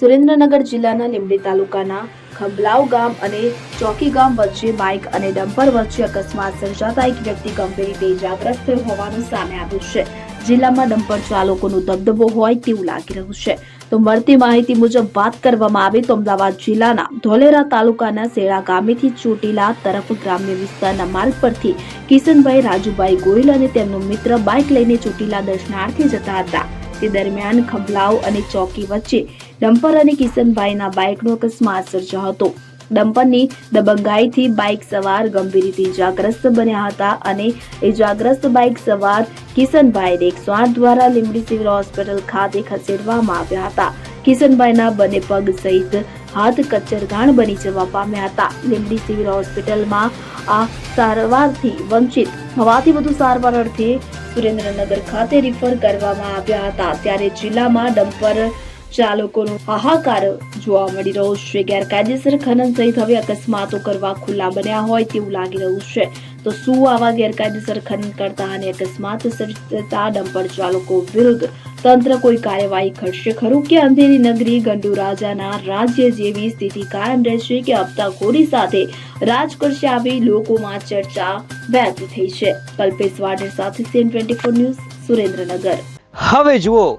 સુરેન્દ્રનગર જિલ્લાના લીંબડી તાલુકાના ખંભલાવ ગામ અને ચોકી ગામ વચ્ચે બાઇક અને ડમ્પર વચ્ચે અકસ્માત સર્જાતા એક વ્યક્તિ ગંભીર રીતે ઇજાગ્રસ્ત થયો હોવાનું સામે આવ્યું છે. જિલ્લામાં ડમ્પર ચાલકોનો દબદબો હોય તેવું લાગી રહ્યું છે. તો મળતી માહિતી મુજબ વાત કરવામાં આવે તો અમદાવાદ જિલ્લાના ધોલેરા તાલુકાના સેળા ગામેથી ચોટીલા તરફ ગ્રામ્ય વિસ્તારના માર્ગ પરથી કિશનભાઈ રાજુભાઈ ગોયલ અને તેમનો મિત્ર બાઇક લઈને ચોટીલા દર્શનાર્થે જતા હતા. તે દરમિયાન ખંભલાવ અને ચોકી વચ્ચે ડમ્પર અને કિશનભાઈના બાઇકનો અકસ્માત સર્જાયો હતો. ડમ્પરની દબંગાઈથી બાઇક સવાર ગંભીર રીતે ઇજાગ્રસ્ત બન્યા હતા અને ઇજાગ્રસ્ત બાઇક સવાર કિશનભાઈને એકસો આઠ દ્વારા લીંબડી સિવિલ હોસ્પિટલ ખાતે ખસેડવામાં આવ્યા હતા. કિશનભાઈના બંને પગ સહિત હાથ કચ્છરઘાણ બની જવા પામ્યા હતા. લીંબડી સિવિલ હોસ્પિટલમાં આ સારવારથી વંચિત, હોવાથી વધુ સારવાર અર્થે સુરેન્દ્રનગર ખાતે રિફર કરવામાં આવ્યા હતા. ત્યારે જિલ્લામાં ડમ્પર ચાલકોનો હાહાકાર જોવા મળી રહ્યો છે. ગેરકાયદેસર ખનન સહિત હવે અકસ્માતો કરવા ખુલ્લા બન્યા હોય તેવું લાગી રહ્યું છે. તો શું આવા ગેરકાયદેસર ખનન કરતા અને અકસ્માત સર્જતા ડમ્પર ચાલકો વિરુદ્ધ તંત્ર કોઈ કાર્યવાહી કરશે ખરું કે અંધેરી નગરી ગંડુ રાજાના રાજ્ય જેવી સ્થિતિ કાયમ રહેશે કે હપ્તાખોરી સાથે રાજ આવી લોકોમાં ચર્ચા વ્યક્ત થઈ છે. કલ્પેશ વાડેર સાથે CN twenty four news Surendranagar. હવે જુઓ